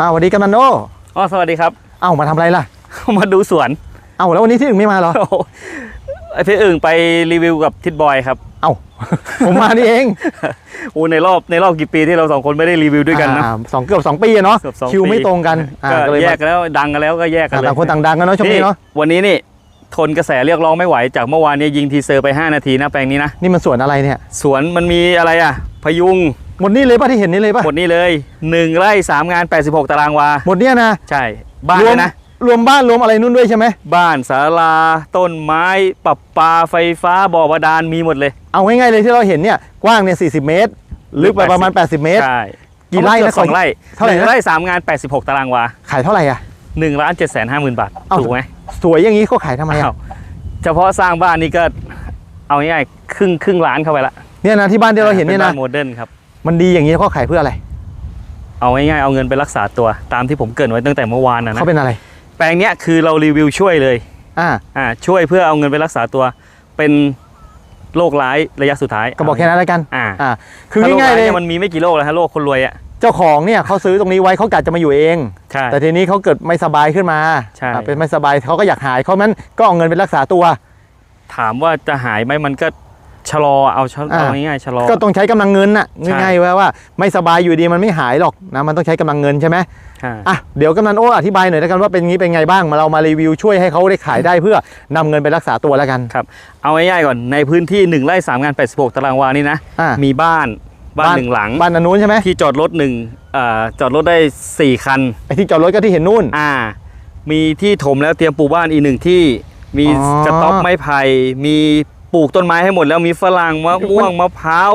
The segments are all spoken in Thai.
อ้าวสวัสดีกำนันโอ้อ๋อสวัสดีครับ เอ้ามาทำอะไรล่ะ มาดูสวน เอ้าแล้ววันนี้ที่ถึงไม่มาเหรอโอ้โหไอพี่อึ่งไปรีวิวกับทิดบอยครับ เอ้า ผมมานี่เองโอ้ในรอบในรอบกี่ปีที่เราสองคนไม่ได้รีวิวด้วยกันนะอ่าสองเกือบสองปีอะเนาะเกือบสองคิวปีไม่ตรงกันอ่าก็ก็เลยแยมากกันแล้วดังกันแล้วก็แยกกันเลยต่างคนต่างดังกันเนาะช่วงนี้เนาะวันนี้นี่ทนกระแสเรียกร้องไม่ไหวจากเมื่อวานเนี้ยิงทีเซอร์ไป 5 นาทีนะแปลงนี้นะ นี่มันสวนอะไรเนี่ย สวนมันมีอะไรอะ พยุง หมดนี่เลยป่ะที่เห็นนี่เลยป่ะหมดนี่เลย1ไร่3งาน 86 ตารางวา หมดเนี่ยนะ ใช่ บ้านรวเลมยนะ รวมบ้านรวมอะไรนู่นด้วยใช่ไหม บ้านศาลา ต้นไม้ปรับปาไฟฟ้าบ่อบาดาลมีหมดเลย เอาง่ายๆเลยที่เราเห็นเนี่ย กว้างเนี่ย 40 เมตร ลึกไปประมาณ 80 เมตร ใช่ กี่ไร่นะสองไร่เท่าไหร่นะนึ่งไร่สามงาน 86 ตารางวา ขายเท่าไหร่อะ1ล้าน7แสนห้าหมื่นบาทเอ้าถูกไหม สวยอย่างนี้เขาขายทำไมอะอ้าวเฉพาะสร้างบ้านนี่ก็เอาง่ายๆครึ่งครึ่งล้านเข้าไปละเนี่ยนะที่บ้านที่เราเห็นเนี่ยป็นะบ้าโมเดิร์นครับ มันดีอย่างนี้เขาขายเพื่ออะไร เอาง่ายๆเอาเงินไปรักษาตัวตามที่ผมเกรินไว้ตั้งแต่เมื่อวานนะนะเขาเป็นอะไร แปลงเนี้ยคือเรารีวิวช่วยเลยอ่าอ่าช่วยเพื่อเอาเงินไปรักษาตัวเป็นโรคร้ายระยะสุดท้ายก็บอกแค่นั้นแล้วกันอ่าอ่าคือถ้าโรคง่ายๆร้เลยนี่มันมีไม่กี่โรคแล้วฮะโรคคนรวยอะ เจ้าของเนี่ยเขาซื้อตรงนี้ไว้เขากะจะมาอยู่เอง ใช่ แต่ทีนี้เขาเกิดไม่สบายขึ้นมาใช่ อ่าเป็นไม่สบายเขาก็อยากหายเขานั้นก็เอาเงินไปรักษาตัว ถามว่าจะหายไหมมันก็ ชะลอเอาชะอ่าเอาง่ายๆชะลอ ก็ต้องใช้กำลังเงินน่ะใช่ง่ายๆว่าว่าไม่สบายอยู่ดีมันไม่หายหรอกนะมันต้องใช้กำลังเงินใช่ไหมใช่อะเดี๋ยวกำนันโอ้อธิบายหน่อยแล้วกันว่าเป็นงี้เป็นไงบ้างมาเรามารีวิวช่วยให้เขาได้ขายได้เพื่อนำเงินไปรักษาตัวแล้วกันเอาง่ายๆก่อนในพื้นที่1ไร่3งาน 86 ตารางวานี่นะอ่ามีบ้านบ้านหนึ่งหลังบ้านอันนู้นใช่ไหมที่จอดรถหนึ่งเอ่อจอดรถได้ 4 คันไอ้ที่จอดรถก็ที่เห็นนู่นอ่า มีที่ถมแล้วเตรียมปลูกบ้านอีกหนึ่งที่มีอ๋อกระต๊อบไม้ไผ่มี ปลูกต้นไม้ให้หมดแล้วมีฝรั่งมะม่วงมะพร้าว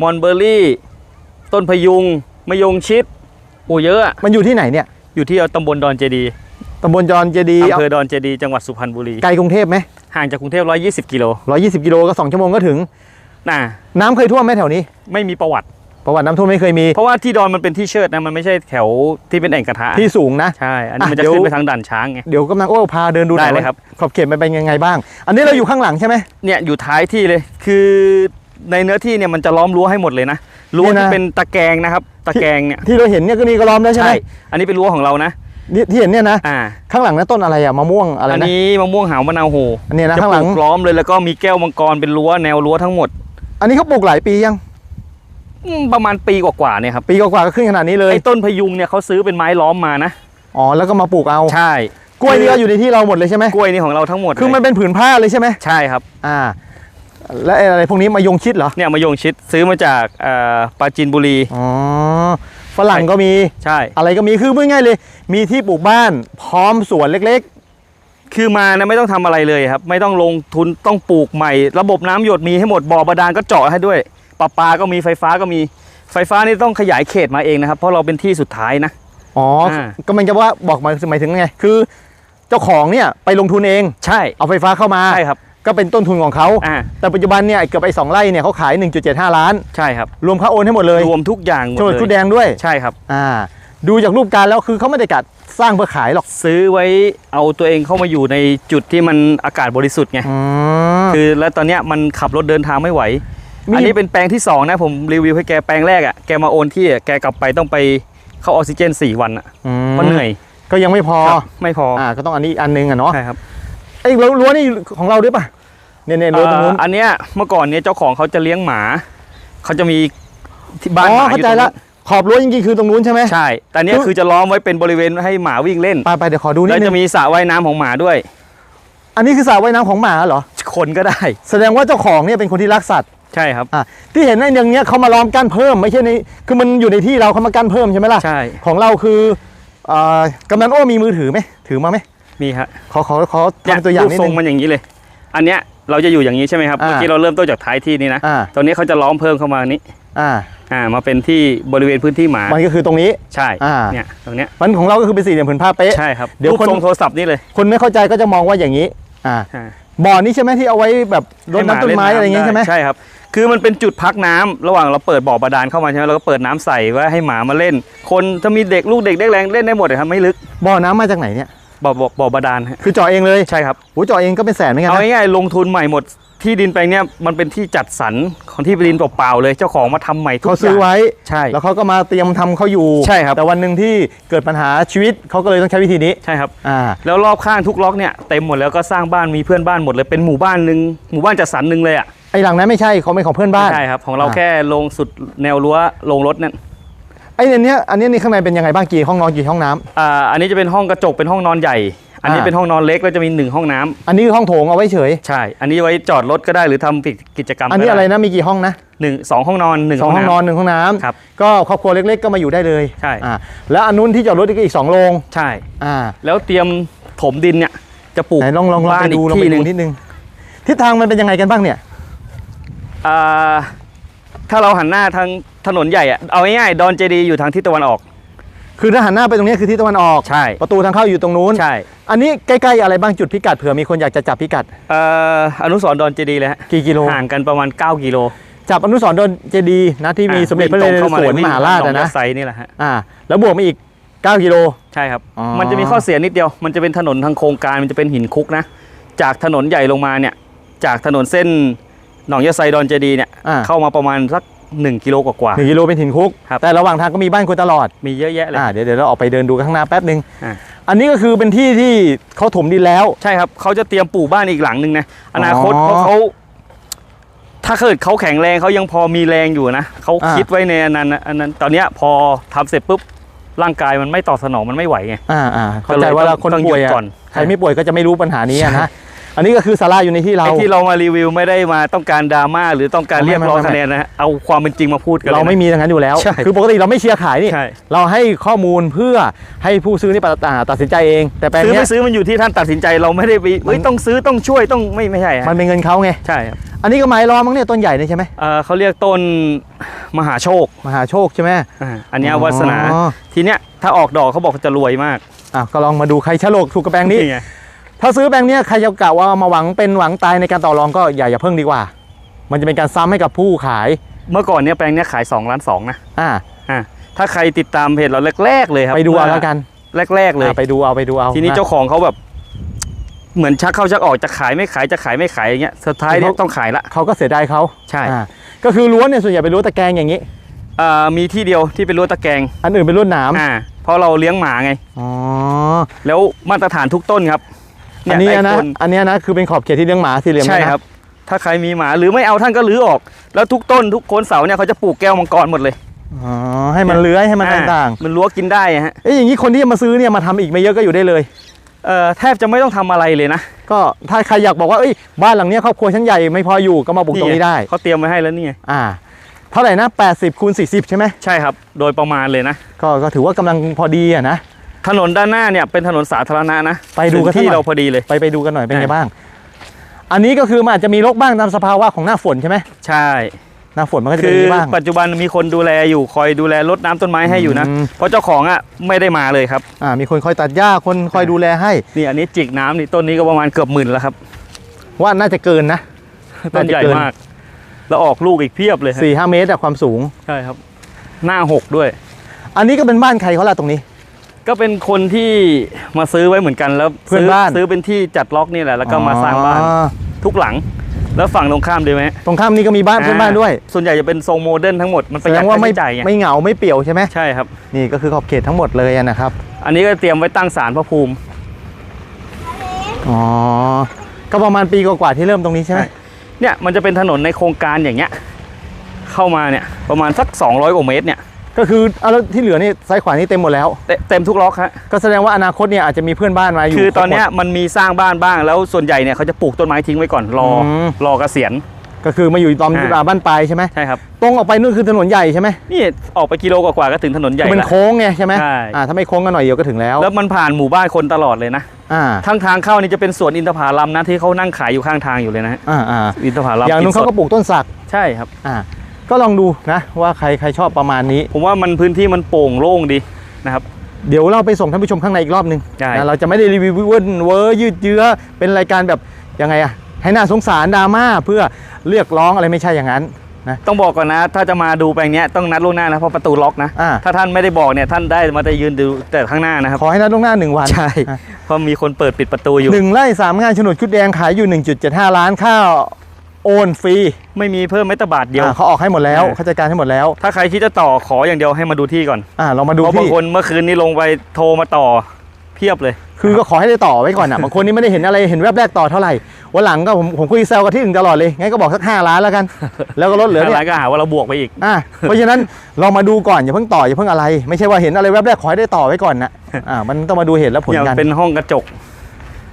มอนเบอร์รี่ ต้นพยุงมะยงชิดโอ้เยอะอะมันอยู่ที่ไหนเนี่ย อยู่ที่ตำบลดอนเจดีย์ตำบลจอนเจดีย์อำเภอดอนเจดีย์จังหวัดสุพรรณบุรี ไกลกรุงเทพไหมห่างจากกรุงเทพ120 กิโลร้อยยี่สิบกิโลก็สองชั่วโมงก็ถึง น่ะ น้ำเคยท่วมไหมแถวนี้ ไม่มีประวัติ ประวัติน้ำท่วมไม่เคยมี เพราะว่าที่ดอนมันเป็นที่เชิดนะมันไม่ใช่แถวที่เป็นแอ่งกระทะที่สูงนะใช่อันนี้อะมันจะเดี๋ยวขึ้นไปทางด่านช้างไงเดี๋ยวกำลังโอ้พาเดินดูหน่อยได้เลยครับว่าขอบเขตมันเป็นยังไงบ้าง อันนี้เราอยู่ข้างหลังใช่ไหมเนี่ยอยู่ท้ายที่เลยคือในเนื้อที่เนี่ยมันจะล้อมรั้วให้หมดเลยนะรั้วเนี่ยนะที่เป็นตะแกรงนะครับ ตะแกรงเนี่ยที่เราเห็นเนี่ยก็นี่ก็ล้อมแล้วใช่ไหมใช่อันนี้เป็นรั้วของเรานะนี่ที่เห็นเนี่ยนะอ่าข้างหลังนั้นต้นอะไรอะมะม่วงอะไรอันนะนี้มะม่วงหาวมะนาวโหอันเนี้ยนะจะข้างปหลัลูงกล้อมเลยแล้วก็มีแก้วมังกรเป็นรั้วแนวรั้วทั้งหมด อันนี้เขาปลูกหลายปียังอืม ประมาณปีกว่าๆเนี่ยครับปีกว่าๆก็ขึ้นขนาดนี้เลยไอ้ต้นพยุงเนี่ยเขาซื้อเป็นไม้ล้อมมานะอ๋อแล้วก็มาปลูกเอาใช่ กล้วยนี่ก็อยู่ในที่เราหมดเลยใช่ไหมกล้วยนี่ของเราทั้งหมดคือมันเลยเป็นผืนผ้าเลยใช่ไหมใช่ครับอ่าและไอ้อะไรพวกนี้มายงชิดเหรอเนี่ยมะยงชิดซื้อมาจากเอ่อปราจีนบุรีอ๋อฝรั่งก็มีใช่ อะไรก็มีคือพูดง่ายๆเลย มีที่ปลูกบ้านพร้อมสวนเล็กคือมานะไม่ต้องทำอะไรเลยครับ ไม่ต้องลงทุนต้องปลูกใหม่ ระบบน้ำหยดมีให้หมดบ่อบาดาลก็เจาะให้ด้วย ปลาปาก็มีไฟฟ้าก็มีไฟฟ้านี่ต้องขยายเขตมาเองนะครับ เพราะเราเป็นที่สุดท้ายนะๆอ๋ออา ก็มันจะว่าบอกหมายหมายถึงไง คือ เจ้าของเนี่ยไปลงทุนเอง ใช่เอาไฟฟ้าเข้ามา ใช่ครับก็เป็นต้นทุนของเขา อ่าแต่ปัจจุบันเนี่ยเกือบไอ้สองไร่เนี่ยเขาขาย 1.75 ล้าน ใช่ครับรวมค่าโอนให้หมดเลยรวมทุกอย่างหมดโฉนดเลยชุดแดงด้วยใช่ครับ อ่าดูจากรูปการแล้วคือเขาไม่ได้กัดสร้างเพื่อขายหรอกซื้อไว้เอาตัวเองเข้ามาอยู่ในจุดที่มันอากาศบริสุทธิ์ไง อืมคือแล้วตอนเนี้ยมันขับรถเดินทางไม่ไหวมี อันนี้เป็นแปลงที่สองนะผมรีวิวให้แกแปลงแรกอะแกมาโอนที่อะแกกลับไปต้องไปเข้าออกซิเจน 4 วันอะอืมเพราะเหนื่อยก็ยังไม่พอครับไม่พอออ่าก็ต้องอันนี้อีกอันนึงอะเนาะใช่ครับไอ้รั้วรั้วนี่ของเราด้วยป่ะเนี่ยเนี่ยรั้วตรงนู้นเอ่ออันเนี้ยเมื่อก่อนเนี้ยเจ้าของเขาจะเลี้ยงหมาเขาจะมีที่บ้านอ๋หอมาอเข้ายู่ใจตรงละนู้นขอบรั้วจริงๆคือตรงนู้นใช่ไหมใช่แต่เนี้ยคือคือจะล้อมไว้เป็นบริเวณให้หมาวิ่งเล่นไปไปเดี๋ยวขอดูนิแล้ดวนึจะงมีสระว่ายน้ำของหมาด้วย อันนี้คือสระว่ายน้ำของหมาเหรอคนก็ได้ แสดงว่าเจ้าของเนี่ยเป็นคนที่รักสัตว์ ใช่ครับ อะที่เห็นในอย่างเนี้ยเขามาล้อมกั้นเพิ่มไม่ใช่ในคือมันอยู่ในที่เราเขามากั้นเพิ่มใช่ไหมล่ะใช่ ของเราคือเอ่อกำนันโอ้มีมือถือไหมถือมาไหมมีฮะขอขอขอเนี่ยทำตัวอย่างรูปนิดทรนึง งมันอย่างนี้เลย อันเนี้ยเราจะอยู่อย่างนี้ใช่ไหมครับอ่าเมื่อกี้เราเริ่มต้นจากท้ายที่นี่นะอ่า ตอนนี้เขาจะล้อมเพิ่มเข้ามานี้อ่าอ่ามาเป็นที่บริเวณพื้นที่หมามันก็คือตรงนี้ ใช่อ่า เนี่ยตรงเนี้ยมันของเราก็คือเป็นสี่เหลี่ยมผืนผ้าเป๊ะ ใช่ครับเดี๋ยวรูปคน ทรงโทรศัพท์นี่เลยคนไม่เข้าใจก็จะมองว่าอย่างนี้อ่า อ่า บ่อนี้ใช่ไหมที่เอาไว้แบบรดน้ำต้นไม้อะไรอย่างเงี้ยใช่ไหมใช่ครับ คือมันเป็นจุดพักน้ำระหว่างเราเปิดบ่อบาดาลเข้ามาใช่ไหมเราก็เปิดน้ำใส่ไว้ให้หมามาเล่น คนถ้ามีเด็กลูกเด็กเด็กแรงเล่นได้หมดเลยครับไม่ลึกบ่อน้ำมาจากไหนเนี่ยบ่อบ่อบ่อบาดาลฮะคือเจาะเองเลยใช่ครับโอ้เจาะเองก็เป็นแสนเหมือนกันเอานะง่ายๆลงทุนใหม่หมด ที่ดินแปลงเนี้ยมันเป็นที่จัดสรรของที่ดินเปล่าๆเลย เจ้าของมาทำใหม่ทุกเขาอซื้อย่างไว้ ใช่ แล้วเขาก็มาเตรียมทำเขาอยู่ ใช่ครับ แต่วันหนึ่งที่เกิดปัญหาชีวิตเขาก็เลยต้องใช้วิธีนี้ ใช่ครับ อ่า แล้วรอบข้างทุกล็อกเนี่ยเต็มหมดแล้วก็สร้างบ้านมีเพื่อนบ้านหมดเลยเป็นหมู่บ้านหนึ่งหมู่บ้านจัดสรรหนึ่งเลยอะ ไอ้หลังนั้นไม่ใช่เขาเป็นของเพื่อนบ้าน ใช่ครับ ของเราอ่าแค่ลงสุดแนวรั้วลงรถนั่นไอ้เนี่ยเนี้ยอันเนี้ยนี่ข้างในเป็นยังไงบ้างกี่ห้องนอนกี่ห้องน้ำอ่า อันนี้จะเป็นห้องกระจกเป็นห้องนอนใหญ่ อันนี้อ่าเป็นห้องนอนเล็กแล้วจะมีหนึ่งห้องน้ำอันนี้คือห้องโถงเอาไว้เฉย ใช่ อันนี้ไว้จอดรถก็ได้หรือทำกิจกรรม อันนี้ก็ด้อะไรนะมีกี่ห้องนะหนึ่งสองห้องนอนหนึ่งสองห้องนอนหนึ่งห้องน้ำครับก็ครอบครัวเล็กๆก็มาอยู่ได้เลยใช่อ่าแล้วอันนู้นที่จอดรถก็อีกสองโรงใช่อ่าแล้วเตรียมถมดินเนี่ยจะปลูกไหนลองลองลองบ้าไปนอีดูกลองไปที่หดูนึ่งนิดนึงทิศทางมันเป็นยังไงกันบ้างเนี่ยอ่าถ้าเราหันหน้าทางถนนใหญ่อะเอาง่ายๆดอนเจดีอยู่ทางทิศตะวันออก คือถ้าหันหน้าไปตรงนี้คือทิศตะวันออก ใช่ ประตูทางเข้าอยู่ตรงนู้น ใช่ อันนี้ใกล้ๆอะไรบ้างจุดพิกัดเผื่อมีคนอยากจะจับพิกัดเอ่ออนุสรณ์ดอนเจดีเลยฮะกี่กิโลห่างกันประมาณ 9 กิโล จับอนุสรณ์โดนเจดีย์นะที่มีอะสมเด็จพระนวิ่เรงตศเข้ามาวเลรยวิ่งมหาราชหนองอะยะนะไซนี่แหละฮะอ่าแล้วบวกมาอีก 9 กิโล ใช่ครับอ๋อมันจะมีข้อเสียนิดเดียว มันจะเป็นถนนทางโครงการมันจะเป็นหินคุกนะ จากถนนใหญ่ลงมาเนี่ย จากถนนเส้นหนองยะไซดอนเจดีเนี่ยอ่าเข้ามาประมาณสัก 1กิโลกว่า หนึ่งกิโลเป็นหินคุก ครับ แต่ระหว่างทางก็มีบ้านคนตลอด ๆมีเยอะแยะเลย อ่าเดี๋ยวเดี๋ยวเราออกไปเดินดูข้างหน้าแป๊บหนึ่งอ่า อันนี้ก็คือเป็นที่ที่เขาถมดินแล้ว ใช่ครับเขาจะเตรียมปลูกบ้านอีกหลังหนึ่งนะอนาคตอ๋อเพราะเขาถ้าเกิดเขาแข็งแรงเขายังพอมีแรงอยู่นะเขาอ่า คิดไว้ในอันนั้นนะอันนั้น ตอนเนี้ยพอทำเสร็จปุ๊บร่างกายมันไม่ตอบสนองมันไม่ไหวไงอ่าอ่าเข้าก็ใจเลยว่าต้องคนต้องหยุป่วยดอะก่อน ใครไม่ป่วยก็จะไม่รู้ปัญหานี้อะนะ อันนี้ก็คือสาราอยู่ในที่เราไอ้ที่เรามารีวิวไม่ได้มาต้องการดราม่าหรือต้องการไม่เรียกร้องไม่ไม่คะแนนนะฮะเอาความเป็นจริงมาพูดกันลยเรานะไม่มีอย่างนั้นอยู่แล้วใช่คือปกติเราไม่เชียร์ขายนี่ใช่เราให้ข้อมูลเพื่อให้ผู้ซื้อนี่ตัดตัดสินใจเอง แต่แปลงซื้อเนี้ไม่ยซื้อมันอยู่ที่ท่านตัดสินใจเราไม่ได้ไปเฮ้ยมันต้องซื้อต้องช่วยต้องไม่ไม่ใช่ฮะมันเป็นเงินเขาไงใช่ครับอันนี้ก็ไม้ล้อมมั้งเนี่ยต้นใหญ่เนี่ยใช่ไหมเอ่อเขาเรียกต้นมหาโชค มหาโชคใช่ไหมอ่าอันเนี้ยวาสนาอ๋อทีเนี้ยถ้าออกดอกเขาบอกเขาจะรวยมากอะก็ลองมาดูใครฉลกถูกกับแปลงนี้ไง ถ้าซื้อแปลงเนี้ยใครจะกะว่ามาหวังเป็นหวังตายในการต่อรองก็อย่าอย่าเพิ่งดีกว่า มันจะเป็นการซ้ำให้กับผู้ขาย เมื่อก่อนเนี้ยแปลงเนี้ยขาย2ล้านสองนะอ่า อ่าถ้าใครติดตามเพจเราแรก ๆ เลยครับไปดูเอาแล้วกันแรก ๆ เลยอะไปดูเอาไปดูเอาทีนี้ะ เจ้าของเขาแบบ เหมือนชักเข้าชักออกจะขายไม่ขายจะขายไม่ขายอย่างเงี้ยสุดท้ายเนี่ยเขาต้องขายละ เขาก็เสียดายเขาใช่ อ่าก็คือรั้วเนี่ยส่วนใหญ่เป็นรั้วตะแกรงอย่างนี้ อ่ามีที่เดียวที่เป็นรั้วตะแกรงอันอื่นเป็นรั้วหนามอ่าเพราะเราเลี้ยงหมาไง อ๋อ แล้วมาตรฐานทุกต้นครับ อันนี้เยนะใต้ต้อันเนี้ยนะคือเป็นขอบเขตที่เลี้ยงหมาสี่เหลี่ยมใช่เนี่ยนะครับ ถ้าใครมีหมาหรือไม่เอาท่านก็รื้อออก แล้วทุกต้นทุกโคนเสาเนี่ยเขาจะปลูกแก้วมังกรหมดเลยอ๋อให้มันเลื้อยให้มันอ่ต่างมันรั้วกินได้อะฮะๆเอ้ยอย่างนี้คนที่จะมาซื้อเนี่ยมาทำอีกไม่เยอะก็อยู่ได้เลยเอ่อแทบจะไม่ต้องทำอะไรเลยนะ ก็ถ้าใครอยากบอกว่าเอ้ยบ้านหลังเนี้ยครอบครัวฉันใหญ่ไม่พออยู่ก็มาปลูกตรงนี้ได้เขาเตรียมไว้ให้แล้วนี่ไงอ่าเท่าไหร่นะ80คูณ40 ใช่ไหมใช่ครับ โดยประมาณเลยนะ ก็ก็ถือว่ากำลังพอดีอะนะ ถนนด้านหน้าเนี่ยเป็นถนนสาธารณะนะไปดูกันถึงที่สักหน่อยเราพอดีเลยไปไปดูกันหน่อยเป็นไงอ่าบ้าง อันนี้ก็คือมันอาจจะมีรกบ้างตามสภาวะของหน้าฝนใช่ไหมใช่หน้าฝนมันก็จะคืเป็นออย่างนี้บ้างปัจจุบันมีคนดูแลอยู่คอยดูแลรดน้ำต้นไม้ให้อยู่นะอืมเพราะเจ้าของอะไม่ได้มาเลยครับอ่ามีคนคอยตัดหญ้าคนคอยดูแลให้นี่อันนี้จิกน้ำนี่ต้นนี้ก็ประมาณเกือบหมื่นแล้วครับ ว่าน่าจะเกินนะต้นใหญ่มาก แล้วออกลูกอีกเพียบเลยฮะสี่ห้าเมตรอะความสูงใช่ครับ หน้าหกด้วย อันนี้ก็เป็นบ้านใครเขาล่ะตรงนี้ ก็เป็นคนที่มาซื้อไว้เหมือนกันแล้วเพื่อนซื้บ้าน ซื้อเป็นที่จัดล็อกนี่แหละแล้วก็มาสร้างบ้านอ๋อทุกหลัง แล้วฝั่งตรงข้ามดีไหมตรงข้ามนี้ก็มีบ้านเพื่อนบ้านด้วยส่วนใหญ่จะเป็นทรงโมเดิร์นทั้งหมดมันปแสระหดยัดงว่าค่าไม่ใช้จ่ายไงไม่เหงาไม่เปี่ยวใช่ไหมใช่ครับ นี่ก็คือขอบเขตทั้งหมดเลยอะนะครับ อันนี้ก็เตรียมไว้ตั้งศาลพระภูมิ อ๋อ ก็ประมาณปีกว่าๆที่เริ่มตรงนี้ใช่ไหมใช่ เนี่ยมันจะเป็นถนนในโครงการอย่างเงี้ย เข้ามาเนี่ยประมาณสัก 200กว่าเมตรเนี่ย ก็คือเอาแล้วที่เหลือนี่ซ้ายขวานี่เต็มหมดแล้ว เตเต็มทุกล็อกฮะก็แสดงว่าอนาคตเนี่ยอาจจะมีเพื่อนบ้านมาอยู่คือตอนเนี้ยครบหมมันมีสร้างบ้านบ้างแล้วส่วนใหญ่เนี่ยเขาจะปลูกต้นไม้ทิ้งไว้ก่อนรออม รอเกษียณดก็คือมาอยู่ตอนอ่า บ้านปลายใช่ไหมใช่ครับ ตรงออกไปนู่นคือถนนใหญ่ใช่ไหมนี่ออกไปกิโลกว่าๆก็ถึงถนนใหญ่คือเป็นแล้วโค้งไงใช่ไหมใช่ อ่าถ้าไม่โค้งกันหน่อยเดียวก็ถึงแล้วแล้วมันผ่านหมู่บ้านคนตลอดเลยนะอ่าทางทางเข้านี่จะเป็นสวนอินทผลัมนะที่เขานั่งขายอยู่ข้างทางอยู่เลยนะฮะอ่าอ่าอินทผลัมอย่างนู้นเขาก็ปลูกต้นสัก ใช่ครับ อ่า ก็ลองดูนะว่าใครใครชอบประมาณนี้ ผมว่ามันพื้นที่มันโปร่งโล่งดีนะครับเดี๋ยวเราไปส่งท่านผู้ชมข้างในอีกรอบหนึงได้นะเราจะไม่ได้รีวิวเวิร์นเวอร์ยืดเยื้อเป็นรายการแบบยังไงอะให้น่าสงสารดราม่าเพื่อเรียกร้องอะไรไม่ใช่อย่างนั้นต้องบอกก่อนนะ ถ้าจะมาดูแปลงเนี้ยต้องนัดล่วงหน้านะเพราะประตูล็อกนะอ่าถ้าท่านไม่ได้บอกเนี่ยท่านได้มาแต่ยืนดูแต่ข้างหน้านะครับขอให้นัดล่วงหน้าหนึ่งวันใช่อะเพราะมีคนเปิดปิดประตูอยู่หนึ่งไร่สามงานโฉนดชุดแดงขายอยู่ 1.75 ล้านค่า โอนฟรีไม่มีเพิ่มแม้แต่บาทเดียว อ่าเขาออกให้หมดแล้วอ่าเขาจัดการให้หมดแล้ว ถ้าใครคิดจะต่อขออย่างเดียวให้มาดูที่ก่อนอ่าเรามาดูเพราะบางที่ คนเมื่อคืนนี้ลงไปโทรมาต่อเพียบเลย คือก็ขอให้ได้ต่อไว้ก่อนอะ บางคนนี่ไม่ได้เห็นอะไรเห็นแวบแรกต่อเท่าไหร่วันหลังก็ผมผมคุยแซวกับที่อื่นตลอดเลยงั้นก็บอกสักห้าล้านแล้วกัน แล้วก็ลดเหลือทางเนี่ย ร้านก็หาว่าเราบวกไปอีก อะเพราะฉะนั้นเรามาดูก่อนอย่าเพิ่งต่ออย่าเพิ่งอะไร ไม่ใช่ว่าเห็นอะไรแวบแรกขอให้ได้ต่อไว้ก่อนนะอ่ามันต้องมาดูเหตุและผลอย่างกันเป็นห้องกระจก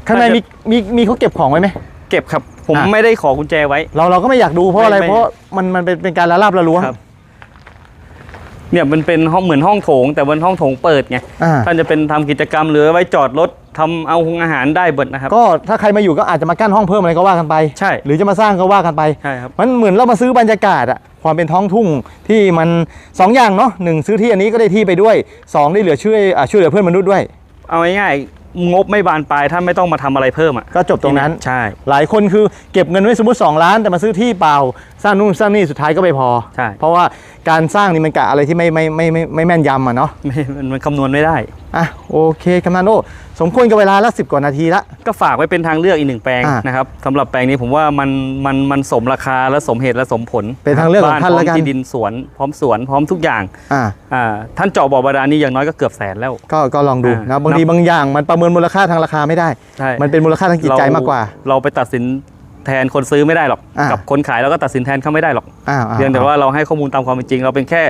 ข้างในมีมีมีเขาเก็บของไว้ไหม เก็บครับ ผมอะ ไม่ได้ขอกุญแจไว้ เราเราก็ไม่อยากดูเพราะอะไรไม่ไม่ เพราะมันมันเป็นเป็นการละลาบละล้วงครับ เนี่ยมันเป็นห้องเหมือนห้องโถง แต่เป็นห้องโถงเปิดไงอ่าท่านจะเป็นทำกิจกรรมหรือไว้จอดรถทำเอาหงอาหารได้เบิดนะครับ ก็ถ้าใครมาอยู่ก็อาจจะมากั้นห้องเพิ่มอะไรก็ว่ากันไป ใช่ หรือจะมาสร้างก็ว่ากันไป ใช่ครับ มันเหมือนเรามาซื้อบรรยากาศอะความเป็นท้องทุ่งที่มันสองอย่างเนาะหนึ่งซื้อที่อันนี้ก็ได้ที่ไปด้วยสองได้เหลือช่วยอ่าช่วยเหลือเพื่อนมนุษย์ด้วย เอาง่ายๆ งบไม่บานปลายท่านไม่ต้องมาทำอะไรเพิ่มอะก็จบตรงนั้นใช่ หลายคนคือเก็บเงินไว้สมมติ 2 ล้านแต่มาซื้อที่เปล่า สร้างนู่นสร้างนี่สุดท้ายก็ไม่พอใช่เพราะว่าการสร้างนี่มันกะอะไรที่ไม่ไม่ไม่ไม่ไม่แม่นยำอะเนาะไม่มันมันคำนวณไม่ได้ อะโอเคกำนันโอ้สมควรกับเวลาละสิบกว่านาทีละ ก็ฝากไว้เป็นทางเลือกอีกหนึ่งแปลงอะนะครับสำหรับแปลงนี้ผมว่ามันมันมันสมราคาและสมเหตุและสมผลเป็นทางเลือกของบ้ท่านพร้อแล้วมกัน ที่ดินสวนพร้อมสวนพร้อมทุกอย่างอ่าอ่าท่านเจาะบ่อบาดาลนี่อย่างน้อยก็เกือบแสนแล้ว ก็ก็ลองดูอ่านะบางทีนับ บางอย่างมันประเมินมูลค่าทางราคาไม่ได้ ใช่มันเป็นมูลค่าทางจิตใจมากกว่า เรเราไปตัดสินแทนคนซื้อไม่ได้หรอก อะ กับคนขายเราก็ตัดสินแทนเขาไม่ได้หรอก อ่าอ่เพียงแต่ว่าเราให้ข้อมูลตามความเป็นจริง เราเป็นแค่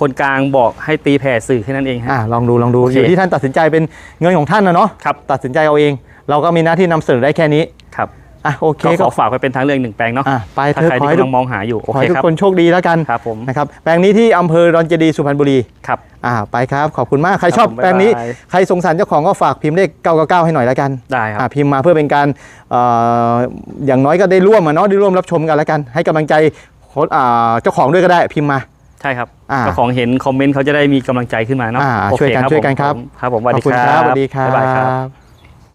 คนกลางบอกให้ตีแผ่สื่อแค่นั้นเองฮะ อ่าลองดูลองดูโอเคอยู่ที่ท่านตัดสินใจเป็นเงินของท่านนะเนาะครับ ตัดสินใจเอาเอง เราก็มีหน้าที่นำเสนอได้แค่นี้ครับอะโอเคก็ขก็อฝากไว้เป็นทางเลือกอีกหนึ่งแปลงเนาะอะไปถ้าเถอะใครขอที่ให้ทุกำลักงมองหาอยู่ โอขอเคให้ทุกครับ คนโชคดีแล้วกันครับผมนะครับแปลงนี้ที่อำเภอดอนเจดีย์สุพรรณบุรีครับ อ่าไปครับขอบคุณมากใครครับชอบผมแปลงนี้ บ๊ายบาย ใครสงสารเจ้าของก็ฝากพิมพ์เลข999ให้หน่อยแล้วกันได้คอ่ารับ พิมพ์มาเพื่อเป็นการเอ่ออย่างน้อยก็ได้ร่วมอะเนาะได้ร่วมรับชมกันแล้วกัน ให้กำลังใจโค้ชอ่าเจ้าของด้วยก็ได้พิมพ์มา ใช่ครับอ่า เจ้าของเห็นคอมเมนต์เขาจะได้มีกำลังใจขึ้นมาเนาะอ่าโอเคช่วยกันครับช่วยกันครับผมครับผมสวัสขอดีบคุณคครัรับบสวัสดีครับ๊ายบายครับบ